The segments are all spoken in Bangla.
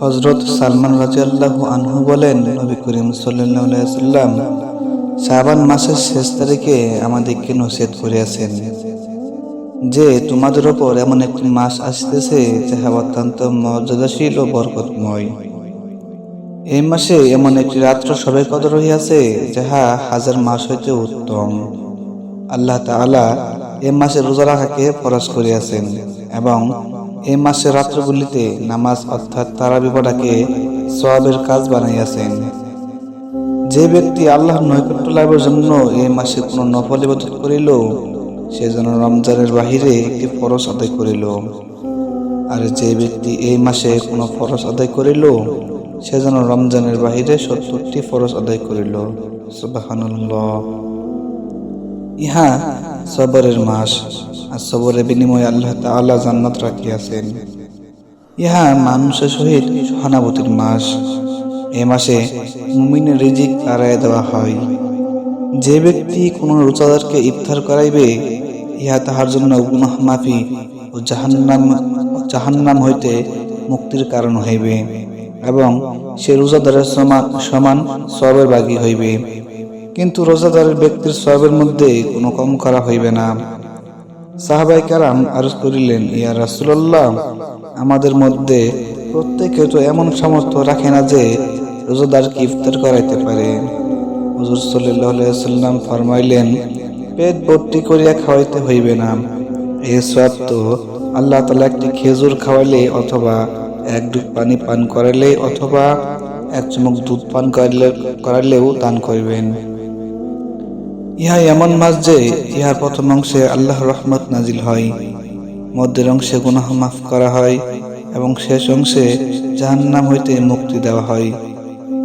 হজরত সালমান রাজিয়াল্লাহু আনহু বলেন, নবী করিম সাল্লাম শাবান মাসের শেষ তারিখে আমাদেরকে নসিহত করিয়াছেন যে তোমাদের ওপর এমন একটি মাস আসতেছে যাহা অত্যন্ত মর্যাদাশীল ও বরকতময়। এই মাসে এমন একটি রাত্র সবে কদর রহিয়াছে যাহা হাজার মাস হইতে উত্তম। আল্লাহ তাআলা এ মাসে রোজা রাখাকে ফরজ করিয়াছেন এবং এই মাসের রাত্রগুলিতে নামাজ অর্থাৎ তারাবি পড়াকে সওয়াবের কাজ বানাইয়াছেন। যে ব্যক্তি আল্লাহর নৈকট্য লাভের জন্য এই মাসে কোনো নফল ইবাদত করিল, সে যেন রমজানের বাহিরে একটি ফরজ আদায় করিল। আর যে ব্যক্তি এই মাসে কোনো ফরজ আদায় করিল, সে যেন রমজানের বাহিরে সত্তরটি ফরজ আদায় করিল। সুবাহানুল্লাহ। ইহা সবরের মাস, আর সবরের বিনিময়ে আল্লাহ তাআলা জান্নাত রাখিয়াছেন। ইহা মানুষের সহিত সহানুভূতির মাস। এ মাসে মুমিনের রিজিক তাড়াইয়া দেওয়া হয়। যে ব্যক্তি কোন রোজাদারকে ইফতার করাইবে, ইহা তাহার জন্য মাফি ও জাহান্নাম জাহান্নাম হইতে মুক্তির কারণ হইবে এবং সে রোজাদারের সমান সমান সবের বাগী হইবে। কিন্তু রোজাদারের ব্যক্তির সবের মধ্যে কোনো কম করা হইবে না। সাহাবাই কারাম আরজ করিলেন, ইয়া রাসুলাল্লাহ, আমাদের মধ্যে প্রত্যেকে তো এমন সামর্থ্য রাখে না যে রোজাদারকে ইফতার করাইতে পারে। হুজুর সাল্লাম ফরমাইলেন, পেট ভর্তি করিয়া খাওয়াইতে হইবে না। এ সব তো আল্লাহ তালা একটি খেজুর খাওয়াইলে অথবা এক ডুব পানি পান করাইলে অথবা এক চুমুক দুধ পান করাইলে, করাইলেও দান করিবেন। ইহা এমন মাস যে ইহার প্রথম অংশে আল্লাহ রহমত নাজিল হয়। মধ্যের অংশে গুনাহ মাফ করা হয় এবং শেষ অংশে জাহান্নাম হইতে মুক্তি দেওয়া হয়।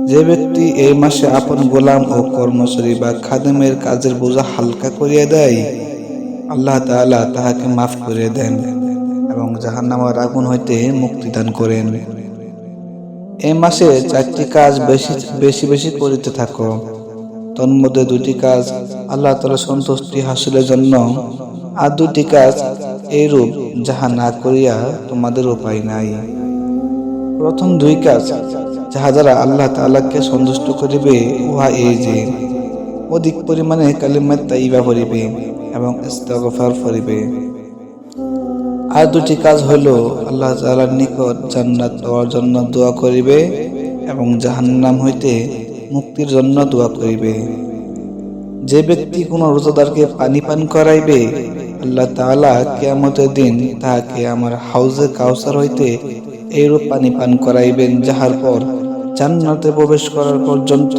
যে ব্যক্তি এই মাসে আপন গোলাম ও কর্মচারী বা খাদেমের কাজের বোঝা হালকা করিয়া দেয়, আল্লাহ তাআলা তাহাকে মাফ করিয়া দেন এবং জাহান্নামের আগুন হইতে মুক্তি দান করেন। এই মাসে চারটি কাজ বেশি বেশি বেশি করিতে থাকো। তন্মধ্যে দুটি কাজ আল্লাহ তালা সন্তুষ্টি হাসিলের জন্য। আর দুটি কাজ এইরূপ যাহা না করিয়া তোমাদের উপায় নাই। প্রথম দুই কাজ যাহা দ্বারা আল্লাহ তাআলাকে সন্তুষ্ট করিবে, উহা এই যে, অধিক পরিমাণে কালিমাত তাইবা করিবে এবং ইস্তেগফার করিবে আর দুটি কাজ হইল, আল্লাহ তাআলার নিকট জান্নাত পাওয়ার জন্য দোয়া করিবে এবং জাহান্নাম হইতে মুক্তির জন্য দোয়া করিবে। যে ব্যক্তি কোনো রোজাদারকে পানি পান করাইবে, আল্লাহ তাআলা কেয়ামতের দিন তাহাকে আমার হাউজে কাউসার হইতে এইরূপ পানি পান করাইবেন, যাহার পর জান্নাতে প্রবেশ করার পর্যন্ত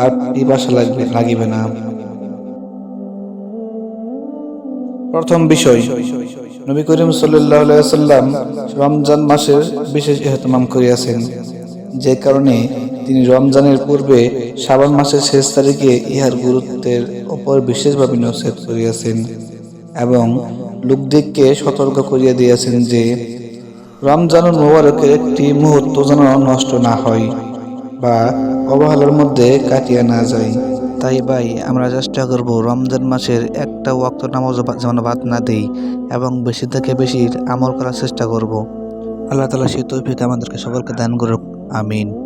আর পিপাসা লাগবে, লাগিবে না। প্রথম বিষয়, নবী করিম সাল্লাম রমজান মাসের বিশেষ এহতমাম করিয়াছেন, যে কারণে তিনি রমজানের পূর্বে শ্রাবণ মাসের শেষ তারিখে ইহার গুরুত্বের ওপর বিশেষভাবে নসিহত করিয়াছেন এবং লোকদিককে সতর্ক করিয়া দিয়েছেন যে রমজানুল মোবারকের একটি মুহূর্ত যেন নষ্ট না হয় বা অবহেলার মধ্যে কাটিয়া না যায়। তাই ভাই, আমরা চেষ্টা করব রমজান মাসের একটা ওয়াক্ত নামাজ যেন বাদ না দেই এবং বেশি থেকে বেশি আমল করার চেষ্টা করব। আল্লাহ তালা সেই তৌফিক আমাদেরকে সকলকে দান করুক। আমিন।